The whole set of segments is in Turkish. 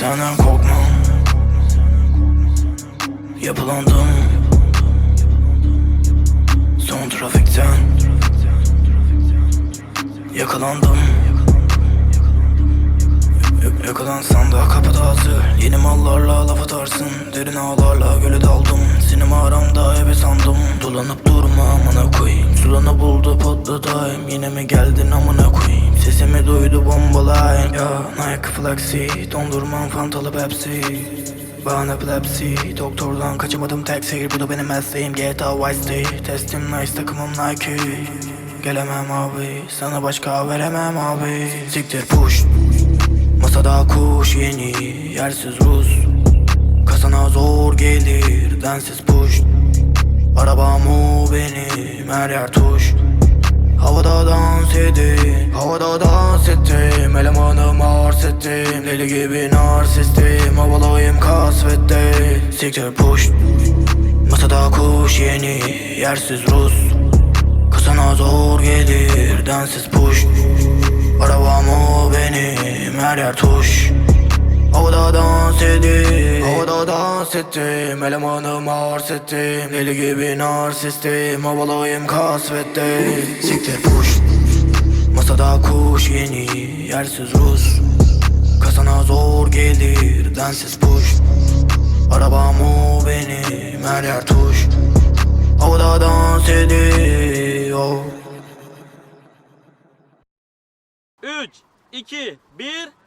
Senden korkmam. Yapılandım. Son trafikten. Yakalandım. Yakalansan da kapıda hazır. Yeni mallarla laf atarsın. Derin ağlarla göle daldım. Sinema aramda ebe sandım. Dolanıp durma amına koyayım Sulanı buldu patladayım Yine mi geldin amına koyayım? Sesimi duydu bombalayın. Ya Nike Flexi Dondurmam fantalı Pepsi. Bana epilepsi Doktordan kaçamadım tek seyir Bu da benim mesleğim GTA Vice City. Testim nice takımım Nike. Gelemem abi Sana başka veremem abi. Siktir push. Masada kuş yeni Yersiz Rus. Kasana zor gelir Densiz push Her yer tuş. Havada dans edin Havada dans ettim. Elemanım arz ettim Deli gibi narsistim. Havalıyım kasvette Siktir push. Masada kuş yeni Yersiz Rus. Kasana zor gelir Densiz push. Arabam o benim Her yer tuş. Havada dans edin Havada dans ettim Elemanım arz ettim Deli gibi narsistim Havalıyım kasvette Siktir push. Masada kuş yeni Yersiz Rus. Kasana zor gelir Densiz push. Arabam o benim Her yer tuş. Havada dans ediyor. 3, 2, 1.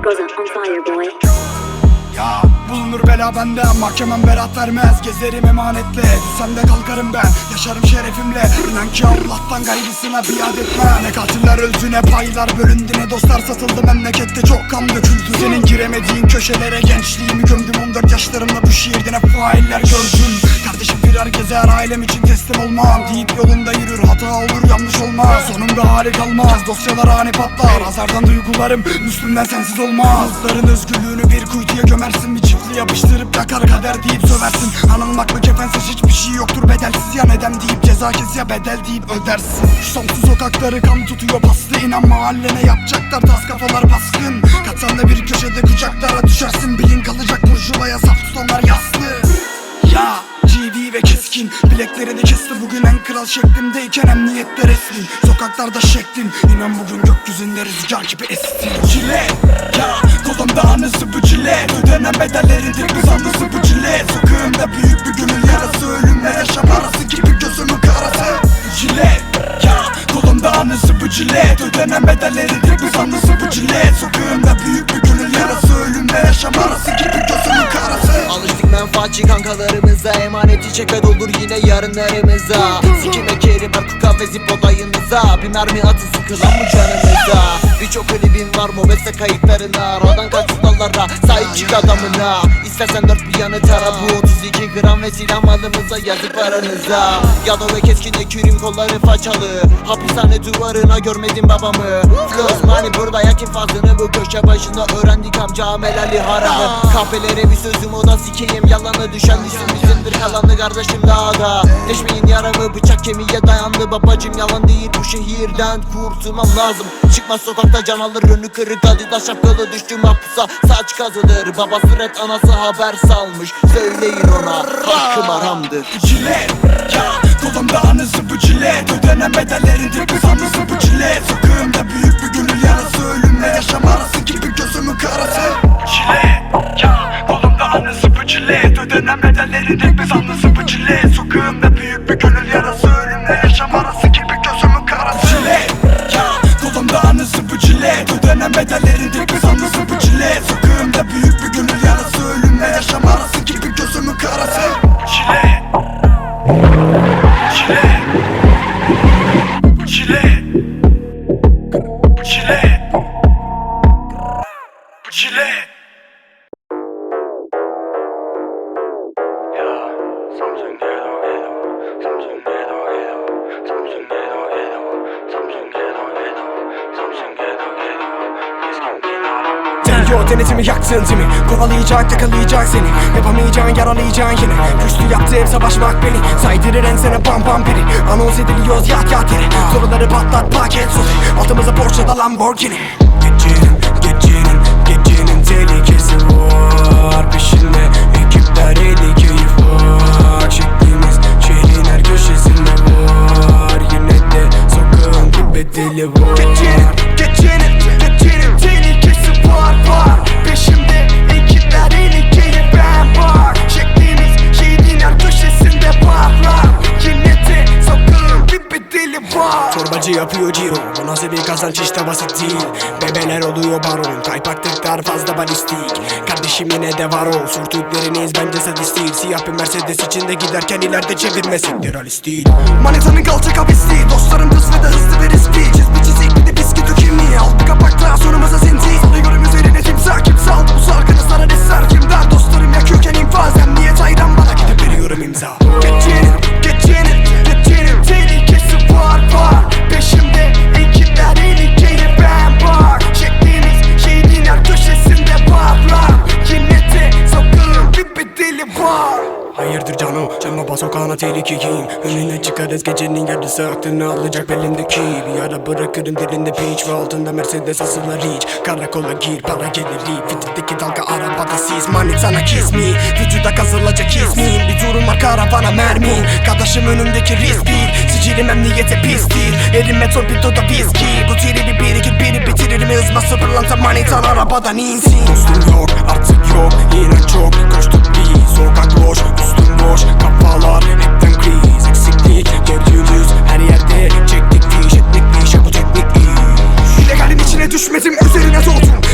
Goes up on fire, boy. Bulunur bela bende. Mahkemem berat vermez Gezerim emanetle Düşsem de kalkarım ben Yaşarım şerefimle. İnan ki Allah'tan gayrısına biat etmem Ne katiller öldü ne paylar bölündü Ne dostlar satıldı. Memlekette çok kan döküldü. Senin giremediğin köşelere gençliğimi gömdüm. 14 yaşlarımda bu şiirde ne failler gördüm Kardeşim firar gezer ailem için teslim olmam. Deyip yolunda yürür hata olur yanlış olmaz. Sonunda hali kalmaz dosyalar ani patlar. Azardan duygularım Müslümden sensiz olmaz. Kızların özgürlüğünü bir kuytuya gömersin. Bir çiftli yapıştırıp yakar kader deyip söversin. Anılmak mı kefensiz hiçbir şey yoktur. Bedelsiz Ya neden deyip ceza kes ya bedel deyip ödersin. Şu Somsuz sokakları kan tutuyor paslı. İnan mahallene yapacaklar tas kafalar baskın. Katsan da bir köşede kucaklara düşersin. Bilin kalacak burjuvaya saf tutanlar yaslı ya GV ve keskin. Bilekleri de kesti. Bugün en kral şeklimdeyken emniyette resmin. Sokaklarda şeklim İnan bugün gökyüzünde rüzgar gibi esti Çile. Ya kolumda anısı bu çile. Ödenen bedelleridir biz anısı bu çile. Sokağımda büyük bir gönül yarası. Ölümle yaşam arası gibi gözümün karası. Çile. Ya kolumda anısı bu çile. Ödenen bedelleridir biz anısı bu çile. Sokağımda büyük bir gönül yarası. Ölümle yaşam arası Menfaatçi kankalarımıza Emaneti çeket olur yine yarınlarımıza. Sikime kerim var kuka ve zip olayınıza. Bir mermi atı sıkılan bu canımıza. Birçok klibin var mobese kayıtlarına. Rodan kaç dallara. Sahip çık adamına İstersen dört bir yanı tara. Bu 32 gram ve silah malımıza yazık paranıza. Yado ve keskinle kürim kolları façalı. Hapishane duvarına görmedim babamı. Flows money burada yakin fazlını Bu köşe başında öğrendik amca amelali haramı. Kahvelere bir sözüm o da sikeyim Yalanı düşen düşsün bizimdir kalanı kardeşim dağda. Deşmeyin yaramı bıçak kemiğe dayandı. Babacım yalan değil bu şehirden kurtulmam lazım. Çıkmaz sokakta can alır önü kırık. Adidas şapkalı düştüm hapusa saç kazılır Babası red anası haber salmış. Söyleyin ona hakkım haramdır. Çile Ya! Kolumda anısı bu çile Ödenen bedellerindir biz anısı bu çile Sokağımda büyük bir gönül yarası Ölümle yaşam arası gibi gözümün karası. Çile Ya! Kolumda anısı bu çile Ödenen bedellerindir biz anısı bu çile Sokağımda büyük bir gönül yarası Ölümle yaşam arası Geliyor denetimi yaktın timi Kovalayacak yakalayacak seni. Yapamayacağın yaralayacaksın yine. Güçlü yaptı hep savaşmak beni. Saydırır ensene bam bam biri Anons ediliyoruz yat yat yere. Soruları patlat paket sos Altımıza Porsche da Lamborghini. Gecenin yapıyor ciro? Bu nasıl bir kazanç işte basit değil. Bebeler oluyor baron Kaypaklıklar fazla balistik. Kardeşim yine de var ol Sürtükleriniz bence sadistik Siyah bir Mercedes içinde giderken ileride çevirmesin. Realist değil. Manitanın kalçak hapisliği Dostlarım hız ve de hızlı ve riskli. Çizgi çizik bir de biski dökümli Al bir kapakta sonumuza zinci Salıyorum üzerine timsah kimse al Bu sarkını sana deser kim der Dostlarım yakıyorken infaz Emniyet ayran bana gidip veriyorum imza tehlikeyim Önüne çıkarız gecenin yarısı aklını alacak belimdeki Bir ara bırakırım derinde peach ve altında Mercedes asılar hiç Karakola gir para gelir ip Fitildeki dalga arabada siz. Money sana kiss me. Vücuda kazılacak ismin. Bir durum var karavana mermin. Kardeşim önümdeki risk bir girmem niyete pis değil. Elime torpidoda viski Bu tribi birikir biri bitiririm Hızma sıfırlansa manitan arabadan insin. Dostum yok artık yok. Yine çok Kaçtık bir. Sokak boş üstüm boş. Kafalar hepten kriz. Eksiklik Gördüğümüz her yerde. Çektik fiş ettik fiş bu teknik iş. İlegalin içine düşmedim üzerine soğudum